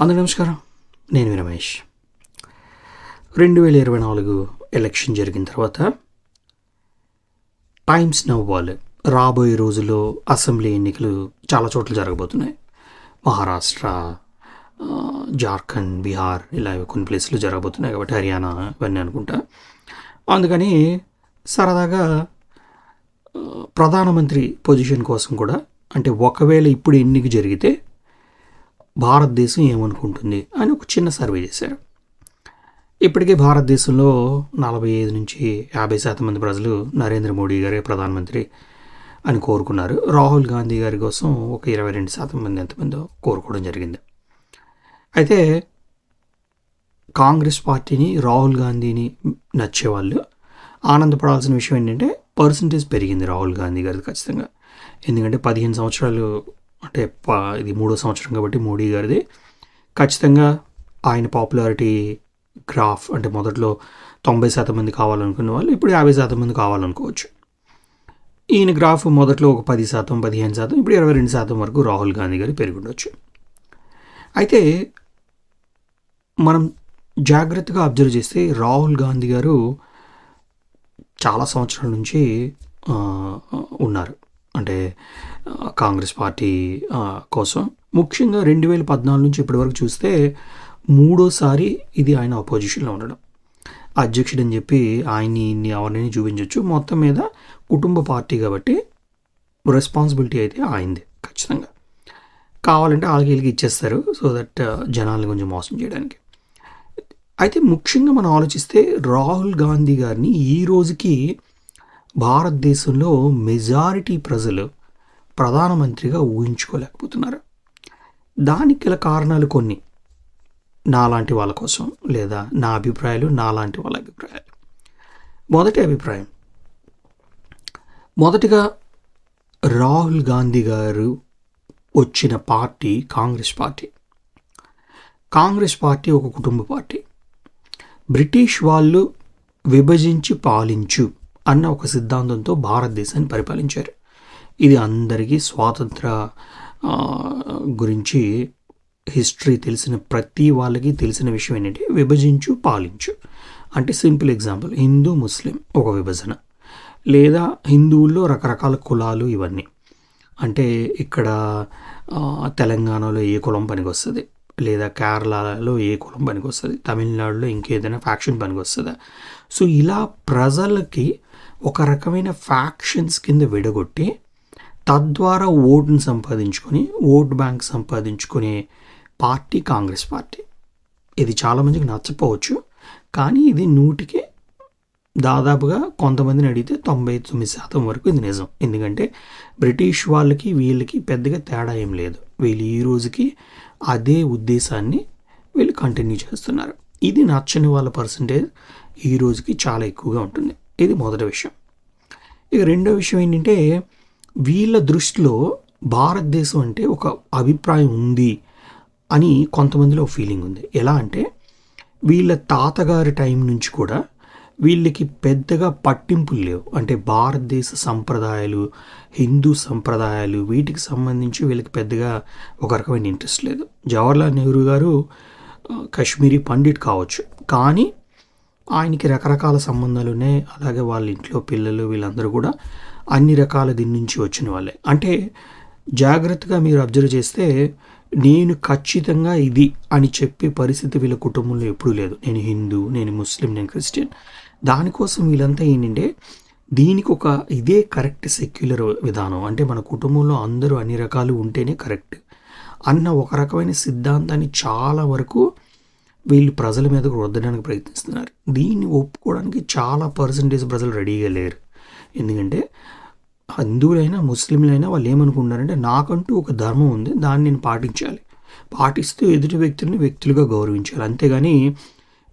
అందరూ నమస్కారం. నేను రమేష్. రెండు వేల ఇరవై నాలుగు ఎలక్షన్ జరిగిన తర్వాత టైమ్స్ నవ్వాల్ రాబోయే రోజుల్లో అసెంబ్లీ ఎన్నికలు చాలా చోట్ల జరగబోతున్నాయి. మహారాష్ట్ర జార్ఖండ్ బీహార్ ఇలా కొన్ని ప్లేసులు జరగబోతున్నాయి కాబట్టి హర్యానా ఇవన్నీ అనుకుంటా. అందుకని సరదాగా ప్రధానమంత్రి పొజిషన్ కోసం కూడా అంటే ఒకవేళ ఇప్పుడు ఎన్నిక జరిగితే భారతదేశం ఏమనుకుంటుంది అని ఒక చిన్న సర్వే చేశారు. ఇప్పటికే భారతదేశంలో నలభై ఐదు నుంచి యాభై శాతం మంది ప్రజలు నరేంద్ర మోడీ గారే ప్రధానమంత్రి అని కోరుకున్నారు. రాహుల్ గాంధీ గారి కోసం ఒక ఇరవై రెండు శాతం మంది ఎంతమందో కోరుకోవడం జరిగింది. అయితే కాంగ్రెస్ పార్టీని రాహుల్ గాంధీని నచ్చేవాళ్ళు ఆనందపడాల్సిన విషయం ఏంటంటే పర్సంటేజ్ పెరిగింది రాహుల్ గాంధీ గారిది ఖచ్చితంగా. ఎందుకంటే పదిహేను సంవత్సరాలు అంటే ఇది మూడో సంవత్సరం కాబట్టి మోడీ గారిది. ఖచ్చితంగా ఆయన పాపులారిటీ గ్రాఫ్ అంటే మొదట్లో తొంభై శాతం మంది కావాలనుకున్న వాళ్ళు ఇప్పుడు యాభై శాతం మంది కావాలనుకోవచ్చు. ఈయన గ్రాఫ్ మొదట్లో ఒక పది శాతం పదిహేను శాతం ఇప్పుడు ఇరవై రెండు శాతం వరకు రాహుల్ గాంధీ గారు పెరుగుండొచ్చు అయితే మనం జాగ్రత్తగా అబ్జర్వ్ చేస్తే రాహుల్ గాంధీ గారు చాలా సంవత్సరాల నుంచి ఉన్నారు. అంటే కాంగ్రెస్ పార్టీ కోసం. ముఖ్యంగా రెండు వేల పద్నాలుగు నుంచి ఇప్పటివరకు చూస్తే మూడోసారి ఇది ఆయన అపోజిషన్లో ఉండడం. అధ్యక్షుడు అని చెప్పి ఆయన్ని ఇన్ని ఎవరిని చూపించవచ్చు మొత్తం మీద కుటుంబ పార్టీ కాబట్టి రెస్పాన్సిబిలిటీ అయితే ఆయనది ఖచ్చితంగా. కావాలంటే వాళ్ళకి వీళ్ళకి ఇచ్చేస్తారు సో దట్ జనాల్ని కొంచెం మోసం చేయడానికి. అయితే ముఖ్యంగా మనం ఆలోచిస్తే రాహుల్ గాంధీ గారిని ఈ రోజుకి భారతదేశంలో మెజారిటీ ప్రజలు ప్రధానమంత్రిగా ఊహించుకోలేకపోతున్నారు. దానికి గల కారణాలు కొన్ని. నాలాంటి వాళ్ళ కోసం లేదా నా అభిప్రాయాలు నాలాంటి వాళ్ళ అభిప్రాయాలు. మొదటి అభిప్రాయం. మొదటిగా రాహుల్ గాంధీ గారు వచ్చిన party Congress party. Congress party ఒక కుటుంబ పార్టీ. బ్రిటిష్ వాళ్ళు విభజించి పాలించు అన్న ఒక సిద్ధాంతంతో భారతదేశాన్ని పరిపాలించారు. ఇది అందరికీ స్వాతంత్ర గురించి హిస్టరీ తెలిసిన ప్రతి వాళ్ళకి తెలిసిన విషయం ఏంటంటే విభజించు పాలించు. అంటే సింపుల్ ఎగ్జాంపుల్ హిందూ ముస్లిం ఒక విభజన. లేదా హిందువుల్లో రకరకాల కులాలు ఇవన్నీ. అంటే ఇక్కడ తెలంగాణలో ఏ కులం పనికి వస్తుంది లేదా కేరళలో ఏ కులం పనికి వస్తుంది తమిళనాడులో ఇంకేదైనా ఫ్యాక్షన్ పనికి వస్తుందా సో ఇలా ప్రజలకి ఒక రకమైన ఫ్యాక్షన్స్ కింద విడగొట్టి తద్వారా ఓటుని సంపాదించుకొని ఓట్ బ్యాంక్ సంపాదించుకునే పార్టీ కాంగ్రెస్ పార్టీ. ఇది చాలామందికి నచ్చపోవచ్చు కానీ ఇది నూటికి దాదాపుగా కొంతమందిని అడిగితే తొంభై తొమ్మిది శాతం వరకు ఇది నిజం. ఎందుకంటే బ్రిటిష్ వాళ్ళకి వీళ్ళకి పెద్దగా తేడా ఏం లేదు. వీళ్ళు ఈ రోజుకి అదే ఉద్దేశాన్ని వీళ్ళు కంటిన్యూ చేస్తున్నారు. ఇది నచ్చని వాళ్ళ పర్సంటేజ్ ఈ రోజుకి చాలా ఎక్కువగా ఉంటుంది. ఇది మొదటి విషయం. ఇక రెండో విషయం ఏంటంటే వీళ్ళ దృష్టిలో భారతదేశం అంటే ఒక అభిప్రాయం ఉంది అని కొంతమందిలో ఫీలింగ్ ఉంది. ఎలా అంటే వీళ్ళ తాతగారి టైం నుంచి కూడా వీళ్ళకి పెద్దగా పట్టింపులు లేవు. అంటే భారతదేశ సంప్రదాయాలు హిందూ సంప్రదాయాలు వీటికి సంబంధించి వీళ్ళకి పెద్దగా ఒక రకమైన ఇంట్రెస్ట్ లేదు. జవహర్లాల్ నెహ్రూ గారు కాశ్మీరీ పండిట్ కావచ్చు. కానీ ఆయనకి రకరకాల సంబంధాలు ఉన్నాయి. అలాగే వాళ్ళ ఇంట్లో పిల్లలు వీళ్ళందరూ కూడా అన్ని రకాల దీని నుంచి వచ్చిన వాళ్ళే. అంటే జాగ్రత్తగా మీరు అబ్జర్వ్ చేస్తే నేను ఖచ్చితంగా ఇది అని చెప్పే పరిస్థితి వీళ్ళ కుటుంబంలో ఎప్పుడూ లేదు. నేను హిందూ నేను ముస్లిం నేను క్రిస్టియన్. దానికోసం వీళ్ళంతా ఏంటంటే దీనికి ఒక ఇదే కరెక్ట్ సెక్యులర్ విధానం. అంటే మన కుటుంబంలో అందరూ అన్ని రకాలు ఉంటేనే కరెక్ట్. అన్న ఒక రకమైన సిద్ధాంతాన్ని చాలా వరకు వీళ్ళు ప్రజల మీదకు రుద్దడానికి ప్రయత్నిస్తున్నారు. దీన్ని ఒప్పుకోవడానికి చాలా పర్సంటేజ్ ప్రజలు రెడీగా లేరు. ఎందుకంటే హిందువులైనా ముస్లింలైనా వాళ్ళు ఏమనుకుంటున్నారంటే నాకంటూ ఒక ధర్మం ఉంది దాన్ని నేను పాటించాలి. పాటిస్తూ ఎదుటి వ్యక్తుల్ని వ్యక్తులుగా గౌరవించాలి. అంతేగాని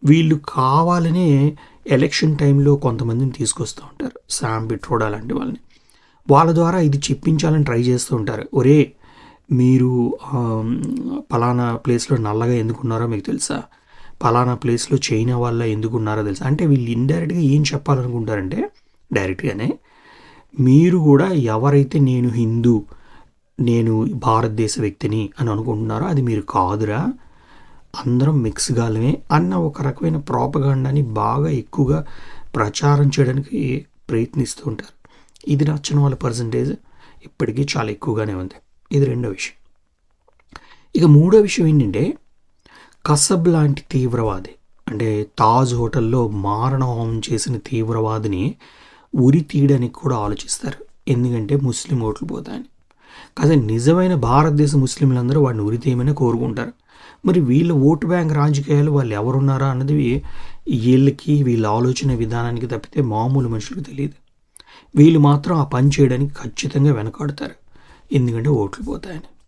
వీళ్ళు కావాలనే ఎలక్షన్ టైంలో కొంతమందిని తీసుకొస్తూ ఉంటారు. శామ్ పిట్రోడా లాంటి వాళ్ళని. వాళ్ళ ద్వారా ఇది చెప్పించాలని ట్రై చేస్తూ ఉంటారు. ఒరే మీరు పలానా ప్లేస్లో నల్లగా ఎందుకున్నారో మీకు తెలుసా? పలానా ప్లేస్లో చైనా వల్ల ఎందుకున్నారో తెలుసు? అంటే వీళ్ళు ఇండైరెక్ట్గా ఏం చెప్పాలనుకుంటారంటే డైరెక్ట్గానే మీరు కూడా ఎవరైతే నేను హిందూ నేను భారతదేశ వ్యక్తిని అని అనుకుంటున్నారో అది మీరు కాదురా. అందరం మిక్స్ గాలమే అన్న ఒక రకమైన ప్రాపగాండాని బాగా ఎక్కువగా ప్రచారం చేయడానికి ప్రయత్నిస్తూ ఉంటారు. ఇది నచ్చిన వాళ్ళ పర్సంటేజ్ ఇప్పటికీ చాలా ఎక్కువగానే ఉంది. ఇది రెండో విషయం. ఇక మూడో విషయం ఏంటంటే కసబ్ లాంటి తీవ్రవాది. అంటే తాజ్ హోటల్లో మారణహోమం చేసిన తీవ్రవాదిని ఉరి తీయడానికి కూడా ఆలోచిస్తారు. ఎందుకంటే ముస్లిం ఓట్లు పోతాయని. కాదు నిజమైన భారతదేశ ముస్లింలందరూ వాడిని ఉరి తీయమని కోరుకుంటారు. మరి వీళ్ళ ఓటు బ్యాంక్ రాజకీయాలు వాళ్ళు ఎవరున్నారా అన్నది వీళ్ళకి వీళ్ళ ఆలోచన విధానానికి తప్పితే మామూలు మనుషులకు తెలియదు. వీళ్ళు మాత్రం ఆ పని చేయడానికి ఖచ్చితంగా వెనకాడతారు. ఎందుకంటే ఓట్లు పోతాయని.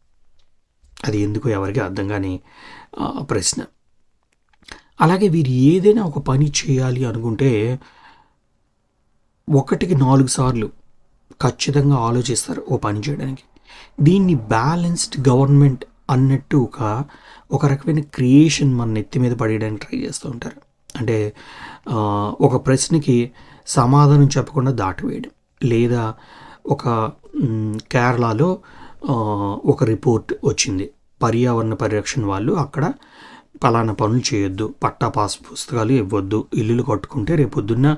అది ఎందుకు ఎవరికి అర్థం కాని ప్రశ్న. అలాగే వీరు ఏదైనా ఒక పని చేయాలి అనుకుంటే ఒకటికి నాలుగు సార్లు ఖచ్చితంగా ఆలోచిస్తారు ఓ పని చేయడానికి. దీన్ని బ్యాలెన్స్డ్ గవర్నమెంట్ అన్నట్టు ఒక ఒక రకమైన క్రియేషన్ మన నెత్తి మీద పడేయడానికి ట్రై చేస్తూ ఉంటారు. అంటే ఒక ప్రశ్నకి సమాధానం చెప్పకుండా దాటివేయడం. లేదా ఒక కేరళలో ఒక రిపోర్ట్ వచ్చింది. పర్యావరణ పరిరక్షణ వాళ్ళు అక్కడ పలానా పనులు చేయొద్దు పట్టా పాస్ పుస్తకాలు ఇవ్వద్దు ఇల్లులు కట్టుకుంటే రేపొద్దున్న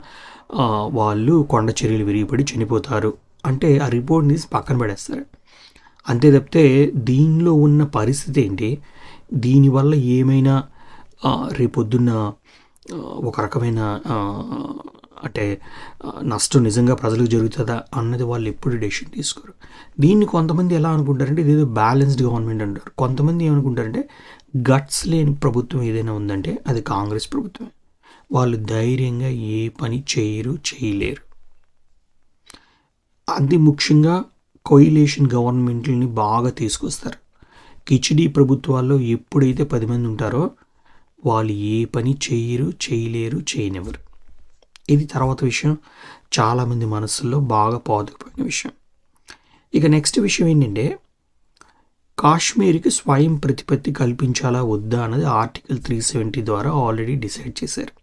వాళ్ళు కొండ చర్యలు విరిగిపడి చనిపోతారు. అంటే ఆ రిపోర్ట్ తీసి పక్కన పడేస్తారు. అంతే తప్పితే దీనిలో ఉన్న పరిస్థితి ఏంటి? దీనివల్ల ఏమైనా రేపొద్దున్న ఒక రకమైన అంటే నష్టం నిజంగా ప్రజలకు జరుగుతుందా అన్నది వాళ్ళు ఎప్పుడు డెసిషన్ తీసుకోరు. దీన్ని కొంతమంది ఎలా అనుకుంటారంటే ఇదేదో బ్యాలెన్స్డ్ గవర్నమెంట్ అంటారు. కొంతమంది ఏమనుకుంటారంటే గట్స్ లేని ప్రభుత్వం ఏదైనా ఉందంటే అది కాంగ్రెస్ ప్రభుత్వమే. వాళ్ళు ధైర్యంగా ఏ పని చేయరు చేయలేరు. అది ముఖ్యంగా కొయిలేషన్ గవర్నమెంట్లని బాగా తీసుకొస్తారు. కిచిడీ ప్రభుత్వాల్లో ఎప్పుడైతే పది మంది ఉంటారో వాళ్ళు ఏ పని చేయరు చేయలేరు చేయనివ్వరు. ఇది తర్వాత విషయం. చాలామంది మనసుల్లో బాగా పాదుకుపోయిన విషయం. ఇక నెక్స్ట్ విషయం ఏంటంటే కాశ్మీర్కి స్వయం ప్రతిపత్తి కల్పించాలా వద్దా అన్నది ఆర్టికల్ త్రీ సెవెంటీ ద్వారా ఆల్రెడీ డిసైడ్ చేశారు.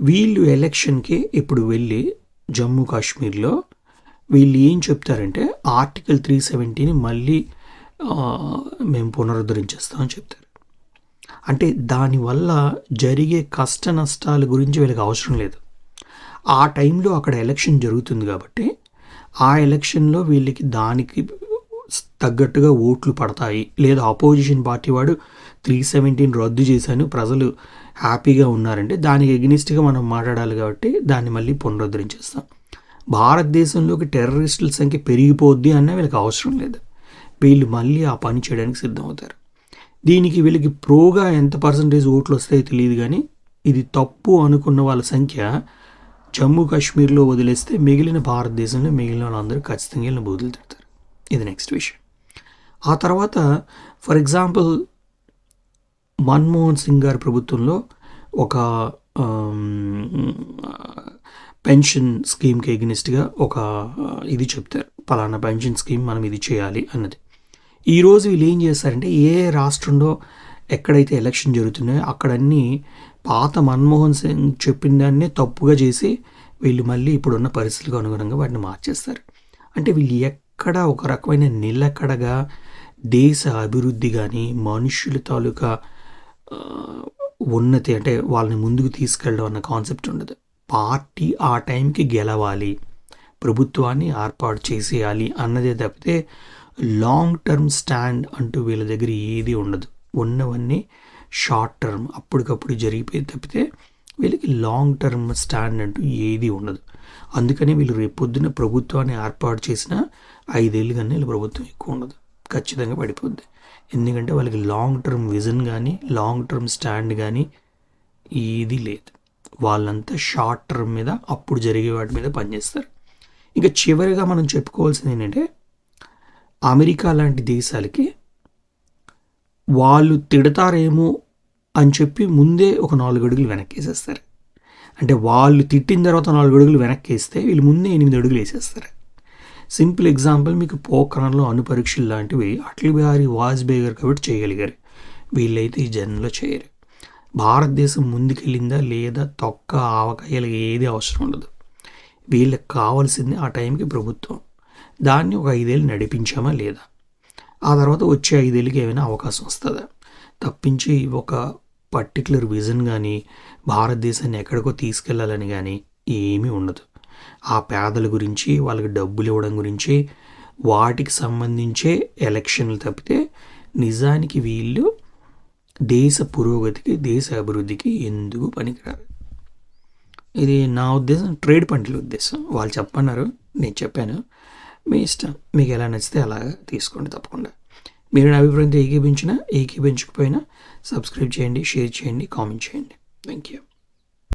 వీళ్ళు ఎలక్షన్కి ఇప్పుడు వెళ్ళి జమ్మూ కాశ్మీర్లో వీళ్ళు ఏం చెప్తారంటే ఆర్టికల్ త్రీ సెవెంటీని మళ్ళీ మేము పునరుద్ధరించేస్తామని చెప్తారు. అంటే దానివల్ల జరిగే కష్ట నష్టాల గురించి వీళ్ళకి అవసరం లేదు. ఆ టైంలో అక్కడ ఎలక్షన్ జరుగుతుంది కాబట్టి ఆ ఎలక్షన్లో వీళ్ళకి దానికి తగ్గట్టుగా ఓట్లు పడతాయి. లేదా అపోజిషన్ పార్టీ వాడు త్రీ సెవెంటీన్ రద్దు చేశాను ప్రజలు హ్యాపీగా ఉన్నారంటే దానికి ఎగ్నిస్ట్గా మనం మాట్లాడాలి కాబట్టి దాన్ని మళ్ళీ పునరుద్ధరించేస్తాం. భారతదేశంలోకి టెర్రరిస్టుల సంఖ్య పెరిగిపోద్ది అన్న వీళ్ళకి అవసరం లేదు. వీళ్ళు మళ్ళీ ఆ పని చేయడానికి సిద్ధమవుతారు. దీనికి వీళ్ళకి ప్రోగా ఎంత పర్సంటేజ్ ఓట్లు వస్తాయో తెలియదు కానీ ఇది తప్పు అనుకున్న వాళ్ళ సంఖ్య జమ్మూ కాశ్మీర్లో వదిలేస్తే మిగిలిన భారతదేశంలో మిగిలిన వాళ్ళందరూ ఖచ్చితంగా వెళ్ళిన బూతులు తిడతారు. ఇది నెక్స్ట్ విషయం. ఆ తర్వాత ఫర్ ఎగ్జాంపుల్ మన్మోహన్ సింగ్ గారి ప్రభుత్వంలో ఒక పెన్షన్ స్కీమ్కి ఎగ్నిస్ట్గా ఒక ఇది చెప్తారు. పలానా పెన్షన్ స్కీమ్ మనం ఇది చేయాలి అన్నది. ఈరోజు వీళ్ళు ఏం చేస్తారంటే ఏ రాష్ట్రంలో ఎక్కడైతే ఎలక్షన్ జరుగుతున్నాయో అక్కడన్నీ పాత మన్మోహన్ సింగ్ చెప్పిన దాన్నే తప్పుగా చేసి వీళ్ళు మళ్ళీ ఇప్పుడున్న పరిస్థితులకు అనుగుణంగా వాటిని మార్చేస్తారు. అంటే వీళ్ళు ఎక్కడ ఒక రకమైన నిలకడగా దేశ అభివృద్ధి కానీ మనుషుల తాలూకా ఉన్నతి అంటే వాళ్ళని ముందుకు తీసుకెళ్ళడం అన్న కాన్సెప్ట్ ఉండదు. పార్టీ ఆ టైంకి గెలవాలి ప్రభుత్వాన్ని ఏర్పాటు చేసేయాలి అన్నదే తప్పితే లాంగ్ టర్మ్ స్టాండ్ అంటూ వీళ్ళ దగ్గర ఏది ఉండదు. ఉన్నవన్నీ షార్ట్ టర్మ్ అప్పటికప్పుడు జరిగిపోయి తప్పితే వీళ్ళకి లాంగ్ టర్మ్ స్టాండ్ అంటూ ఏది ఉండదు. అందుకని వీళ్ళు రేపొద్దున ప్రభుత్వాన్ని ఏర్పాటు చేసిన ఐదేళ్ళు కానీ వీళ్ళ ప్రభుత్వం ఎక్కువ ఉండదు. ఖచ్చితంగా పడిపోద్ది. ఎందుకంటే వాళ్ళకి లాంగ్ టర్మ్ విజన్ కానీ లాంగ్ టర్మ్ స్టాండ్ కానీ ఏది లేదు. వాళ్ళంతా షార్ట్ టర్మ్ మీద అప్పుడు జరిగే వాటి మీద పనిచేస్తారు. ఇంకా చివరిగా మనం చెప్పుకోవాల్సింది ఏంటంటే అమెరికా లాంటి దేశాలకి వాళ్ళు తిడతారేమో అని చెప్పి ముందే ఒక నాలుగు అడుగులు వెనక్కేసేస్తారు. అంటే వాళ్ళు తిట్టిన తర్వాత నాలుగు అడుగులు వెనక్కేస్తే వీళ్ళు ముందే ఎనిమిది అడుగులు వేసేస్తారు. సింపుల్ ఎగ్జాంపుల్ మీకు పోఖరణలో అణుపరీక్షలు లాంటివి అటల్ బిహారీ వాజ్పేయి గారు కాబట్టి చేయగలిగారు. వీళ్ళైతే ఈ జన్మలో చేయరు. భారతదేశం ముందుకెళ్ళిందా లేదా తొక్క ఆవకాయలు ఏది అవసరం ఉండదు. వీళ్ళకి కావాల్సింది ఆ టైంకి ప్రభుత్వం. దాన్ని ఒక ఐదేళ్ళు నడిపించామా లేదా? ఆ తర్వాత వచ్చే ఐదేళ్ళకి ఏమైనా అవకాశం వస్తుందా? తప్పించి ఒక పర్టికులర్ విజన్ కానీ భారతదేశాన్ని ఎక్కడికో తీసుకెళ్ళాలని కానీ ఏమీ ఉండదు. ఆ పేదల గురించి వాళ్ళకి డబ్బులు ఇవ్వడం గురించి వాటికి సంబంధించే ఎలక్షన్లు తప్పితే నిజానికి వీళ్ళు దేశ పురోగతికి దేశ అభివృద్ధికి ఎందుకు పనికిరారు? ఇది నా ఉద్దేశం ట్రేడ్ పంటల ఉద్దేశం. వాళ్ళు చెప్పన్నారు నేను చెప్పాను. మీ ఇష్టం. మీకు ఎలా నచ్చితే అలా తీసుకోండి తప్పకుండా. మీరు నా అభిప్రాయంతో ఏకీపించినా ఏకీపించకపోయినా సబ్స్క్రైబ్ చేయండి షేర్ చేయండి కామెంట్ చేయండి. Thank you